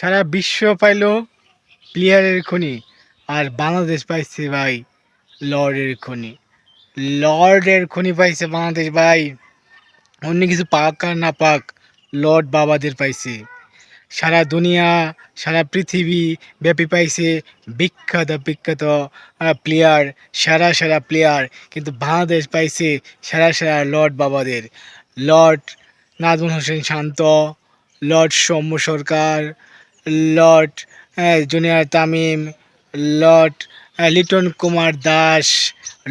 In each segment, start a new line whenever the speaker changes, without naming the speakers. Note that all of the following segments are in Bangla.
সারা বিশ্ব পাইল প্লেয়ারের খনি আর বাংলাদেশ পাইছে ভাই লর্ডের খনি। লর্ডের খনি পাইছে বাংলাদেশ ভাই। অন্য কিছু পাক আর না পাক লর্ড বাবাদের পাইছে। সারা দুনিয়া, সারা পৃথিবী ব্যাপী পাইছে বিখ্যাত বিখ্যাত প্লেয়ার সারা সারা প্লেয়ার কিন্তু বাংলাদেশ পাইছে সেরা সেরা লর্ড বাবাদের। Lord Najmul Hossain Shanto lord Soumya Sarkar lord ah, junior Tamim lord Liton Kumar Das.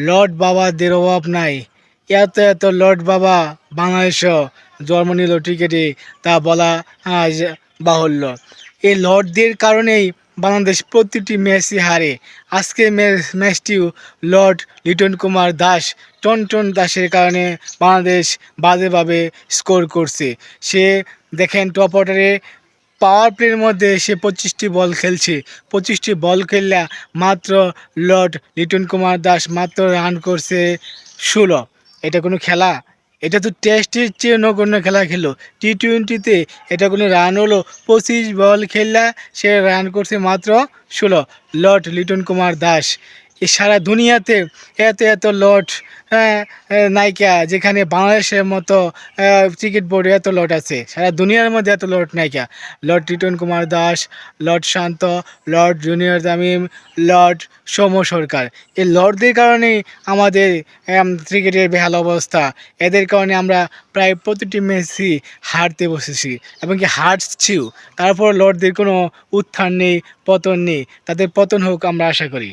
Lord বাবাদের অভাব নাই। এত এত লর্ড বাবা বাংলাদেশ জন্ম নিল ক্রিকেটে তা বলা আজ বাহুল্য। এই লর্ডদের কারণেই বাংলাদেশ প্রতিটি ম্যাচই হারে। আজকে ম্যাচটিও lord Liton Kumar Das ton ton দাসের কারণে বাংলাদেশ বাজেভাবে স্কোর করছে। সে দেখেন টপ অর্ডারে পাওয়ার প্লের মধ্যে সে পঁচিশটি বল খেলছে। পঁচিশটি বল খেললে মাত্র লর্ড লিটন কুমার দাস মাত্র রান করছে ষোলো। এটা কোনো খেলা? এটা তো টেস্টের চেয়ে নগণ্য খেলা খেলো টি টোয়েন্টিতে এটা কোনো রান হলো। পঁচিশ বল খেললা, সে রান করছে মাত্র ষোলো। লর্ড লিটন কুমার দাস সারা দুনিয়াতে এত এত লট হ্যাঁ নায়িকা যেখানে বাংলাদেশের মতো ক্রিকেট বোর্ডে এত লট আছে। সারা দুনিয়ার মধ্যে এত লট নায়িকা। Lord Liton Kumar Das, lord Shanto, lord junior Tamim, lord Soumya Sarkar. এই লর্ডদের কারণেই আমাদের ক্রিকেটের বেহাল অবস্থা। এদের কারণে আমরা প্রায় প্রতিটি ম্যাচই হারতে বসেছি এবং কি হারছিও। তারপর লর্ডদের কোনো উত্থান নেই, পতন নেই। তাদের পতন হোক আমরা আশা করি।